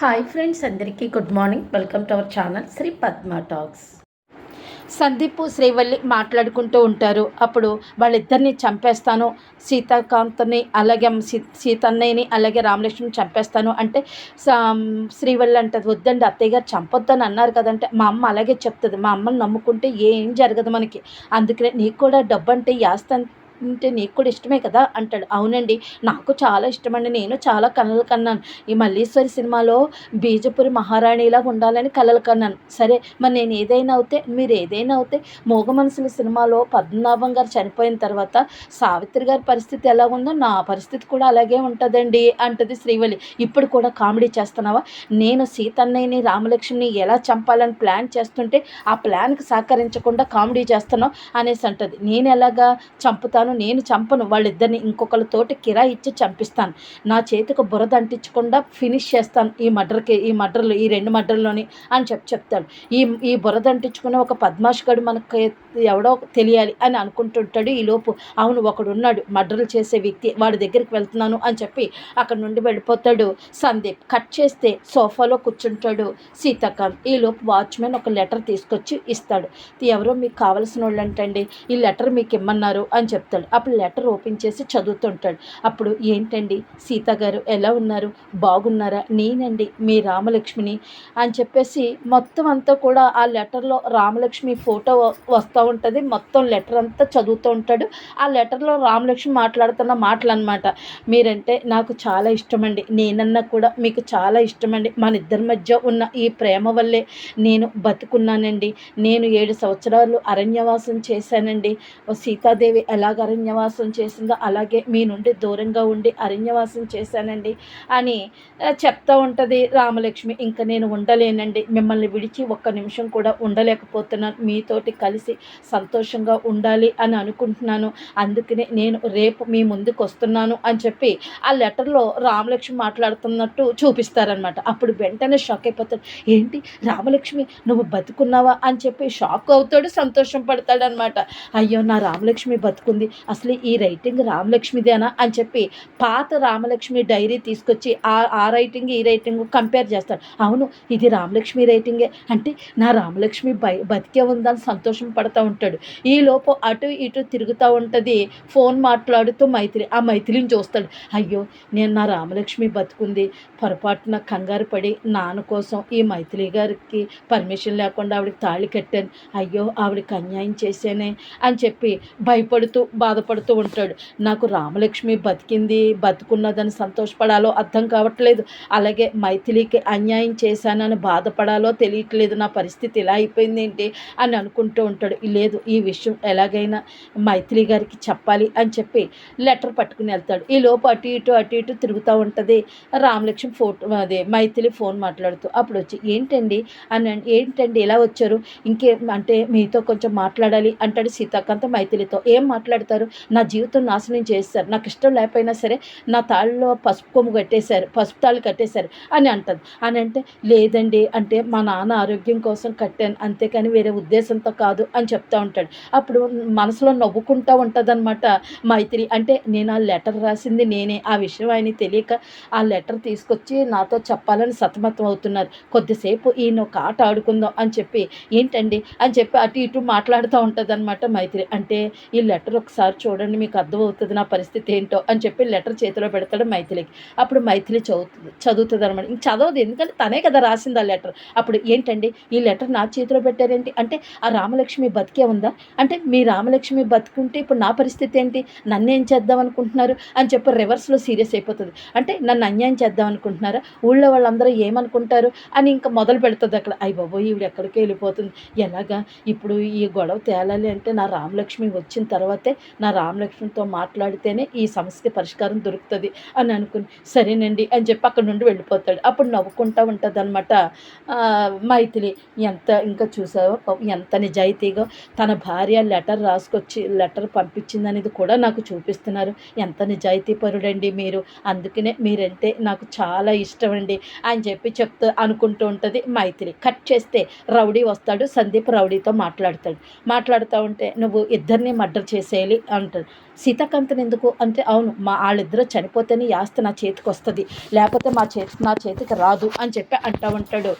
Hi friends అందరికీ good morning. Welcome to our channel Sri Padma talks. Sandeep Srivalli మాట్లాడుకుంటూ ఉంటారు. అప్పుడు వాళ్ళిద్దరిని చంపేస్తాను. సీతాకాంత్ని అలాగే సీ సీతన్నయ్యని అలాగే రామలక్ష్మిని చంపేస్తాను. అంటే శ్రీవల్లి అంటది వద్దండి అత్తయ్య గారు చంపొద్దని అన్నారు కదంటే మా అమ్మ అలాగే చెప్తుంది. మా అమ్మని నమ్ముకుంటే ఏం జరగదు మనకి. అందుకనే నీకు కూడా డబ్బు అంటే యాస్త అంటే నీకు కూడా ఇష్టమే కదా అంటాడు. అవునండి నాకు చాలా ఇష్టమండి. నేను చాలా కళలు కన్నాను. ఈ మల్లీశ్వరి సినిమాలో బీజపురి మహారాణిలా ఉండాలని కళలు కన్నాను. సరే మరి నేను ఏదైనా అవుతే మీరు ఏదైనా అవుతే మోగ మనసుల సినిమాలో పద్మనాభం గారు చనిపోయిన తర్వాత సావిత్రి గారి పరిస్థితి ఎలా ఉందో నా పరిస్థితి కూడా అలాగే ఉంటుందండి అంటది శ్రీవల్లి. ఇప్పుడు కూడా కామెడీ చేస్తున్నావా? నేను సీతన్నయ్యని రామలక్ష్మిని ఎలా చంపాలని ప్లాన్ చేస్తుంటే ఆ ప్లాన్కి సహకరించకుండా కామెడీ చేస్తున్నావు అనేసి అంటది. నేను ఎలాగా చంపుతాను? చంపుతాను నేను చంపను వాళ్ళిద్దరిని ఇంకొకరితోటి కిరాయి ఇచ్చి చంపిస్తాను. నా చేతికి బురద అంటించకుండా ఫినిష్ చేస్తాను ఈ మర్డర్కి ఈ మర్డర్లు ఈ రెండు మర్డర్లోని అని చెప్పి చెప్తాడు. ఈ ఈ బురద అంటించుకున్న ఒక పద్మాష్ గడు మనకి ఎవడో తెలియాలి అని అనుకుంటుంటాడు ఈ లోపు. అవును ఒకడు ఉన్నాడు మర్డర్లు చేసే వ్యక్తి వాడి దగ్గరికి వెళ్తున్నాను అని చెప్పి అక్కడ నుండి వెళ్ళిపోతాడు సందీప్. కట్ చేస్తే సోఫాలో కూర్చుంటాడు సీతాకాంత్. ఈలోపు వాచ్మెన్ ఒక లెటర్ తీసుకొచ్చి ఇస్తాడు. ఎవరో మీకు కావలసిన వాళ్ళు అంటండి ఈ లెటర్ మీకు ఇమ్మన్నారు అని చెప్తాడు. చదువుతాడు. అప్పుడు లెటర్ ఓపెన్ చేసి చదువుతుంటాడు. అప్పుడు ఏంటండి? సీత గారు ఎలా ఉన్నారు? బాగున్నారా? నేనండి. మీ రామలక్ష్మిని అని చెప్పేసి మొత్తం అంతా కూడా ఆ లెటర్లో రామలక్ష్మి ఫోటో వస్తూ ఉంటుంది. మొత్తం లెటర్ అంతా చదువుతూ ఉంటాడు. ఆ లెటర్లో రామలక్ష్మి మాట్లాడుతున్న మాటలు అనమాట మీరంటే నాకు చాలా ఇష్టమండి. నేనన్నా కూడా మీకు చాలా ఇష్టమండి. మన ఇద్దరి మధ్య ఉన్న ఈ ప్రేమ వల్లే నేను బతుకున్నానండి. నేను ఏడు సంవత్సరాలు అరణ్యవాసం చేశానండి. సీతాదేవి ఎలాగ అరణ్యవాసం చేసిందో అలాగే మీ నుండి దూరంగా ఉండి అరణ్యవాసం చేశానండి అని చెప్తా ఉంటుంది రామలక్ష్మి. ఇంకా నేను ఉండలేనండి. మిమ్మల్ని విడిచి ఒక్క నిమిషం కూడా ఉండలేకపోతున్నాను. మీతోటి కలిసి సంతోషంగా ఉండాలి అని అనుకుంటున్నాను. అందుకనే నేను రేపు మీ ముందుకు వస్తున్నాను అని చెప్పి ఆ లెటర్లో రామలక్ష్మి మాట్లాడుతున్నట్టు చూపిస్తారనమాట అప్పుడు వెంటనే షాక్ అయిపోతాడు ఏంటి రామలక్ష్మి నువ్వు బతుకున్నావా? అని చెప్పి షాక్ అవుతాడు సంతోషం పడతాడనమాట అయ్యో నా రామలక్ష్మి బతుకుంది. అసలు ఈ రైటింగ్ రామలక్ష్మిదేనా అని చెప్పి పాత రామలక్ష్మి డైరీ తీసుకొచ్చి ఆ ఆ రైటింగ్ ఈ రైటింగ్ కంపేర్ చేస్తాడు అవును ఇది రామలక్ష్మి రైటింగే అంటే నా రామలక్ష్మి బై బతికే ఉందని సంతోషం పడుతూ ఉంటాడు. ఈ లోపు అటు ఇటు తిరుగుతూ ఉంటుంది ఫోన్ మాట్లాడుతూ మైత్రి ఆ మైత్రిని చూస్తాడు. అయ్యో నేను నా రామలక్ష్మి బతుకుంది పొరపాటున కంగారు పడి నాన్న కోసం ఈ మైథిలి గారికి పర్మిషన్ లేకుండా ఆవిడకి తాళి కట్టాను. అయ్యో ఆవిడకి అన్యాయం చేశానే అని చెప్పి భయపడుతూ బాధపడుతూ ఉంటాడు. నాకు రామలక్ష్మి బతికింది బతుకున్నదని సంతోషపడాలో అర్థం కావట్లేదు. అలాగే మైథిలికి అన్యాయం చేశానని బాధపడాలో తెలియట్లేదు. నా పరిస్థితి ఇలా అయిపోయింది ఏంటి అని అనుకుంటూ ఉంటాడు. లేదు ఈ విషయం ఎలాగైనా మైథిలి గారికి చెప్పాలి అని చెప్పి లెటర్ పట్టుకుని వెళ్తాడు. ఈ లోపు అటు ఇటు అటు ఇటు తిరుగుతూ ఉంటుంది. రామలక్ష్మి ఫోటో అదే మైథిలి ఫోన్ మాట్లాడుతూ అప్పుడు వచ్చి ఏంటండి? అని ఏంటండి? ఇలా వచ్చారు? ఇంకే అంటే మీతో కొంచెం మాట్లాడాలి అంటాడు సీతాకాంత మైథిలితో. ఏం మాట్లాడతారు? చేస్తారు నా జీవితం నాశనం చేస్తారు నాకు ఇష్టం లేకపోయినా సరే నా తాళ్ళలో పసుపు కొమ్ము కట్టేశారు పసుపు తాళ్ళు కట్టేశారు అని అంటుంది అని అంటే లేదండి అంటే మా నాన్న ఆరోగ్యం కోసం కట్టాను అంతేకాని వేరే ఉద్దేశంతో కాదు అని చెప్తా ఉంటాడు. అప్పుడు మనసులో నవ్వుకుంటూ ఉంటుంది అనమాట మైత్రి. అంటే నేను ఆ లెటర్ రాసింది నేనే ఆ విషయం ఆయన తెలియక ఆ లెటర్ తీసుకొచ్చి నాతో చెప్పాలని సతమతం అవుతున్నారు. కొద్దిసేపు ఈయన ఒక ఆట ఆడుకుందాం అని చెప్పి ఏంటండి? అని చెప్పి అటు ఇటు మాట్లాడుతూ ఉంటుంది అనమాట మైత్రి. అంటే ఈ లెటర్ ఒకసారి ఒకసారి చూడండి మీకు అర్థమవుతుంది నా పరిస్థితి ఏంటో అని చెప్పి లెటర్ చేతిలో పెడతాడు మైథిలికి. అప్పుడు మైథిలి చదువుతుంది చదువుతుంది అనమాట ఇంక చదవదు. ఎందుకంటే తనే కదా రాసింది ఆ లెటర్. అప్పుడు ఏంటండి? ఈ లెటర్ నా చేతిలో పెట్టారేంటి? అంటే ఆ రామలక్ష్మి బతికే ఉందా? అంటే మీ రామలక్ష్మి బతుకుంటే ఇప్పుడు నా పరిస్థితి ఏంటి? నన్ను ఏం చేద్దాం అనుకుంటున్నారు? అని చెప్పి రివర్స్లో సీరియస్ అయిపోతుంది. అంటే నన్ను అన్యాయం చేద్దాం అనుకుంటున్నారా? ఊళ్ళో వాళ్ళందరూ ఏమనుకుంటారు? అని ఇంకా మొదలు పెడుతుంది అక్కడ. అయ్యి బాబో ఈవిడ ఎక్కడికి వెళ్ళిపోతుంది. ఎలాగా? ఇప్పుడు ఈ గొడవ తేలాలి అంటే నా రామలక్ష్మి వచ్చిన తర్వాతే నా రామలక్ష్మణ్తో మాట్లాడితేనే ఈ సమస్యకి పరిష్కారం దొరుకుతుంది అని అనుకుని సరేనండి అని చెప్పి అక్కడ నుండి వెళ్ళిపోతాడు. అప్పుడు నవ్వుకుంటా ఉంటుంది అనమాట మైథిలి ఎంత ఇంకా చూసావో? ఎంత నిజాయితీగా తన భార్య లెటర్ రాసుకొచ్చి లెటర్ పంపించింది అనేది కూడా నాకు చూపిస్తున్నారు. ఎంత నిజాయితీ పరుడండి మీరు. అందుకనే మీరంటే నాకు చాలా ఇష్టం అండి అని చెప్పి చెప్తా అనుకుంటూ ఉంటుంది మైత్రి కట్ చేస్తే రౌడీ వస్తాడు సందీప్ రౌడీతో మాట్లాడతాడు. మాట్లాడుతూ ఉంటే నువ్వు ఇద్దరిని మర్డర్ చేసేయాలి వెళ్ళి అంటారు. సీతాకాంతని ఎందుకు? అంటే అవును మా వాళ్ళిద్దరూ చనిపోతేనే ఈ ఆస్తి నా చేతికి వస్తుంది లేకపోతే మా చేతి నా చేతికి రాదు అని చెప్పి అంటా ఉంటాడు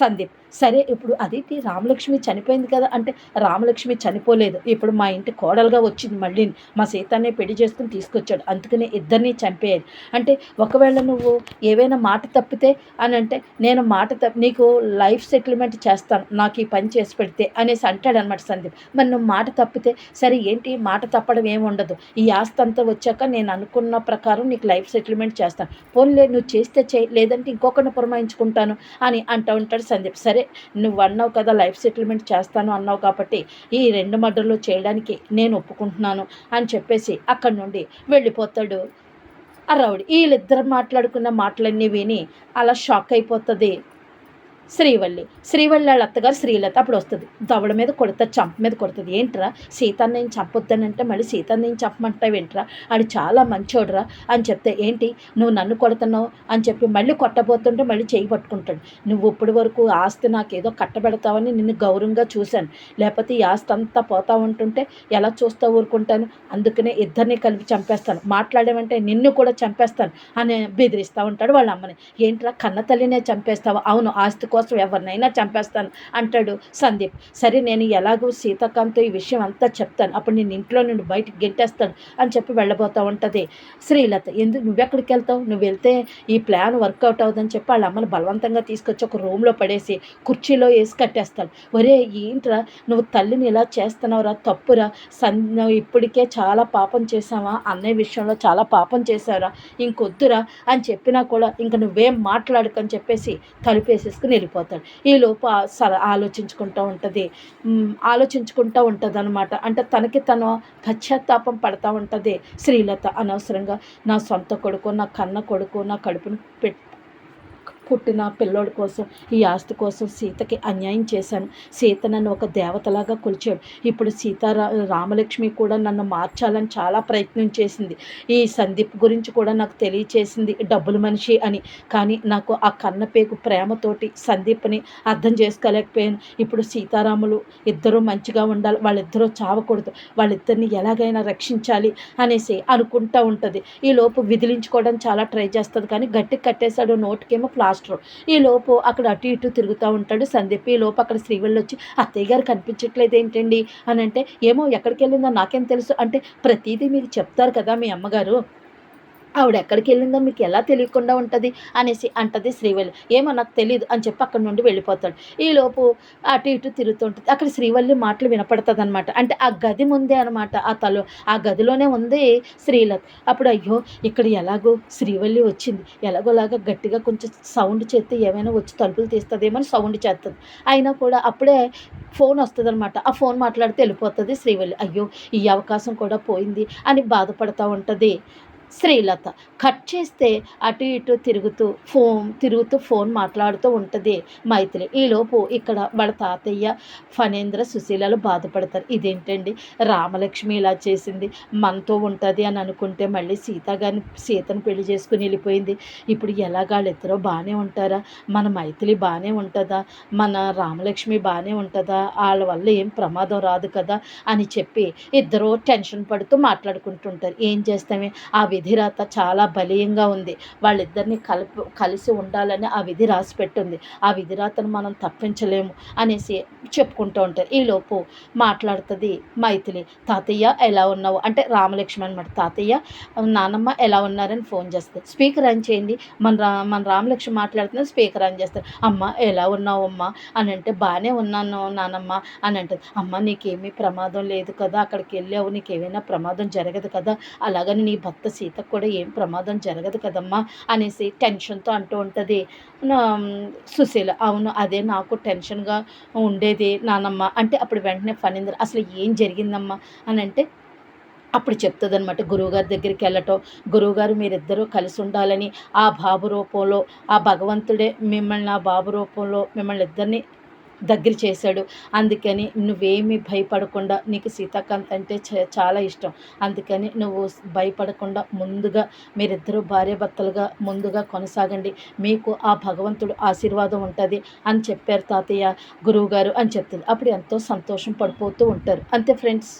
సందీప్. సరే ఇప్పుడు అదితి రామలక్ష్మి చనిపోయింది కదా అంటే రామలక్ష్మి చనిపోలేదు. ఇప్పుడు మా ఇంటి కోడలుగా వచ్చింది మళ్ళీ. మా సీతాన్ని పెళ్ళి చేసుకుని తీసుకొచ్చాడు. అందుకనే ఇద్దరిని చంపేయాలి. అంటే ఒకవేళ నువ్వు ఏవైనా మాట తప్పితే అని అంటే నేను మాట తప్పి నీకు లైఫ్ సెటిల్మెంట్ చేస్తాను. నాకు ఈ పని చేసి పెడితే అనేసి అంటాడు అనమాట సందీప్. మరి నువ్వు మాట తప్పితే సరే ఏంటి? మాట తప్పడం ఏమి ఉండదు. ఈ ఆస్తి అంతా వచ్చాక నేను అనుకున్న ప్రకారం నీకు లైఫ్ సెటిల్మెంట్ చేస్తాను. పోన్లే నువ్వు చేస్తే చేయి. లేదంటే ఇంకొకరిని పురమాయించుకుంటాను అని అంటూ ఉంటాడు సందీప్. సరే నువ్వు అన్నావు కదా లైఫ్ సెటిల్మెంట్ చేస్తాను అన్నావు కాబట్టి ఈ రెండు మర్డర్లు చేయడానికి నేను ఒప్పుకుంటున్నాను అని చెప్పేసి అక్కడి నుండి వెళ్ళిపోతాడు. ఆ రౌడీ. వీళ్ళిద్దరు మాట్లాడుకున్న మాటలన్నీ విని అలా షాక్ అయిపోతుంది. శ్రీవల్లి. శ్రీవల్లి వాళ్ళ అత్తగారు శ్రీలత. అప్పుడు వస్తుంది. దవడ మీద కొడుతుంది చంప మీద కొడుతుంది. ఏంట్రా? సీతాన్ని నేను చంపొద్దానంటే మళ్ళీ సీతాన్ని నేను చంపమంటావు ఏంట్రా? ఆడు చాలా మంచోడురా అని చెప్తే ఏంటి? నువ్వు నన్ను కొడుతున్నావు? అని చెప్పి మళ్ళీ కొట్టబోతుంటే మళ్ళీ చేయి పట్టుకుంటాడు. నువ్వు ఇప్పటి వరకు ఆస్తి నాకేదో కట్టబెడతావని నిన్ను గౌరవంగా చూశాను. లేకపోతే ఈ ఆస్తి అంతా పోతా ఉంటుంటే ఎలా చూస్తా ఊరుకుంటాను? అందుకనే ఇద్దరిని కలిపి చంపేస్తాను. మాట్లాడేమంటే నిన్ను కూడా చంపేస్తాను అని బెదిరిస్తూ ఉంటాడు వాళ్ళ అమ్మని. ఏంట్రా? కన్న తల్లినే చంపేస్తావా? అవును ఆస్తి కోసం ఎవరినైనా చంపేస్తాను అంటాడు సందీప్. సరే నేను ఎలాగో సీతాకాంత్ ఈ విషయం అంతా చెప్తాను. అప్పుడు నేను ఇంట్లో నుండి బయటకు గెంటేస్తాను అని చెప్పి వెళ్ళబోతూ ఉంటుంది. శ్రీలత ఎందుకు నువ్వెక్కడికి వెళ్తావు? నువ్వు వెళ్తే ఈ ప్లాన్ వర్కౌట్ అవుదని చెప్పి వాళ్ళ అమ్మని బలవంతంగా తీసుకొచ్చి ఒక రూమ్లో పడేసి కుర్చీలో వేసి కట్టేస్తాడు ఒరే ఏంట్రా? నువ్వు తల్లిని ఇలా చేస్తున్నావురా? తప్పురా? సన్ ఇప్పటికే చాలా పాపం చేసావా అన్నయ్య విషయంలో చాలా పాపం చేశావురా? ఇంకొద్దురా అని చెప్పినా కూడా ఇంక నువ్వేం మాట్లాడుకని చెప్పేసి తలుపేసేసుకుని వెళ్ళిపోతాడు. ఈ లోప సర ఆలోచించుకుంటూ ఉంటుంది. ఆలోచించుకుంటూ ఉంటుంది అనమాట అంటే తనకి తను పశ్చాత్తాపం పడతా ఉంటుంది. శ్రీలత అనవసరంగా నా సొంత కొడుకు నా కన్న కొడుకు నా కడుపును పెట్టి పుట్టిన పిల్లోడి కోసం ఈ ఆస్తి కోసం సీతకి అన్యాయం చేశాను. సీత నన్ను ఒక దేవతలాగా కొలిచాడు. ఇప్పుడు సీతారా రామలక్ష్మి కూడా నన్ను మార్చాలని చాలా ప్రయత్నం చేసింది. ఈ సందీప్ గురించి కూడా నాకు తెలియచేసింది డబ్బుల మనిషి అని. కానీ నాకు ఆ కన్నపేకు ప్రేమతోటి సందీప్ని అర్థం చేసుకోలేకపోయాను. ఇప్పుడు సీతారాములు ఇద్దరూ మంచిగా ఉండాలి. వాళ్ళిద్దరూ చావకూడదు. వాళ్ళిద్దరిని ఎలాగైనా రక్షించాలి అనేసి అనుకుంటూ ఉంటుంది. ఈ లోపు విదిలించుకోవడం చాలా ట్రై చేస్తుంది. కానీ గట్టి కట్టేశాడు నోటికేమో ప్లాస్టిక్ మాస్టర్. ఈ లోపు అక్కడ అటు ఇటు తిరుగుతూ ఉంటాడు సందీప్. ఈ లోపు అక్కడ శ్రీవల్లి వచ్చి అత్తయ్య గారు కనిపించట్లేదు ఏంటండి? అని అంటే ఏమో ఎక్కడికి వెళ్ళిందో నాకేం తెలుసు. అంటే ప్రతిదీ మీకు చెప్తారు కదా మీ అమ్మగారు. ఆవిడ ఎక్కడికి వెళ్ళిందో మీకు ఎలా తెలియకుండా ఉంటుంది? అనేసి అంటది శ్రీవల్లి. ఏమో నాకు తెలియదు అని చెప్పి అక్కడి నుండి వెళ్ళిపోతాడు. ఈలోపు అటు ఇటు తిరుగుతుంటుంది అక్కడ శ్రీవల్లి మాటలు వినపడుతుంది అనమాట అంటే ఆ గది ముందే అనమాట ఆ తల. ఆ గదిలోనే ఉంది శ్రీలత్. అప్పుడు అయ్యో ఇక్కడ ఎలాగో శ్రీవల్లి వచ్చింది. ఎలాగోలాగా గట్టిగా కొంచెం సౌండ్ చేస్తే ఏమైనా వచ్చి తలుపులు తీస్తుందేమో అని సౌండ్ చేస్తుంది. అయినా కూడా అప్పుడే ఫోన్ వస్తుంది అనమాట ఆ ఫోన్ మాట్లాడితే వెళ్ళిపోతుంది శ్రీవల్లి. అయ్యో ఈ అవకాశం కూడా పోయింది అని బాధపడుతూ ఉంటుంది. శ్రీలత. కట్ చేస్తే అటు ఇటు తిరుగుతూ ఫోన్ తిరుగుతూ ఫోన్ మాట్లాడుతూ ఉంటుంది. మైత్రి ఈలోపు ఇక్కడ వాళ్ళ తాతయ్య ఫణేంద్ర సుశీలలు బాధపడతారు. ఇదేంటండి? రామలక్ష్మి ఇలా చేసింది. మనతో ఉంటుంది అని అనుకుంటే మళ్ళీ సీత గారిని సీతను పెళ్ళి చేసుకుని వెళ్ళిపోయింది. ఇప్పుడు ఎలాగాళ్ళిద్దరూ బాగానే ఉంటారా? మన మైథిలి బాగానే ఉంటుందా? మన రామలక్ష్మి బాగానే ఉంటుందా? వాళ్ళ వల్ల ఏం ప్రమాదం రాదు కదా? అని చెప్పి ఇద్దరు టెన్షన్ పడుతూ మాట్లాడుకుంటుంటారు. ఏం చేస్తామే? ఆ విధిరాత చాలా బలీయంగా ఉంది. వాళ్ళిద్దరిని కలిపి కలిసి ఉండాలని ఆ విధి రాసి పెట్టింది ఆ విధిరాతను మనం తప్పించలేము అనేసి చెప్పుకుంటూ ఉంటారు. ఈలోపు మాట్లాడుతుంది మైథిలి తాతయ్య ఎలా ఉన్నావు? అంటే రామలక్ష్మి అనమాట తాతయ్య నానమ్మ ఎలా ఉన్నారని ఫోన్ చేస్తుంది. స్పీకర్ ఆన్ చేయండి. మన రా మన రామలక్ష్మి మాట్లాడుతున్నా స్పీకర్ ఆన్ చేస్తారు అమ్మ ఎలా ఉన్నావు అమ్మ అని అంటే బాగానే ఉన్నాను నానమ్మ అని అంటుంది. అమ్మ నీకేమీ ప్రమాదం లేదు కదా. అక్కడికి వెళ్ళావు. నీకేమైనా ప్రమాదం జరగదు కదా. అలాగని నీ భర్త సీత సీతకు కూడా ఏం ప్రమాదం జరగదు కదమ్మా అనేసి టెన్షన్తో అంటూ ఉంటుంది. సుశీల అవును అదే నాకు టెన్షన్గా ఉండేది నానమ్మ. అంటే అప్పుడు వెంటనే ఫణీంద్ర అసలు ఏం జరిగిందమ్మా? అని అంటే అప్పుడు చెప్తుంది అనమాట గురువుగారి దగ్గరికి వెళ్ళటం గురువుగారు మీరిద్దరూ కలిసి ఉండాలని ఆ బాబు రూపంలో ఆ భగవంతుడే మిమ్మల్ని ఆ బాబు రూపంలో మిమ్మల్ని ఇద్దరిని దగ్గర చేశాడు. అందుకని నువ్వేమీ భయపడకుండా నీకు సీతాకాంత్ అంటే చాలా ఇష్టం. అందుకని నువ్వు భయపడకుండా ముందుగా మీరిద్దరూ భార్యాభర్తలుగా ముందుగా కొనసాగండి. మీకు ఆ భగవంతుడు ఆశీర్వాదం ఉంటుంది అని చెప్పారు తాతయ్య గురువుగారు అని చెప్తుంది. అప్పుడు ఎంతో సంతోషం పడిపోతూ ఉంటారు. అంతే ఫ్రెండ్స్.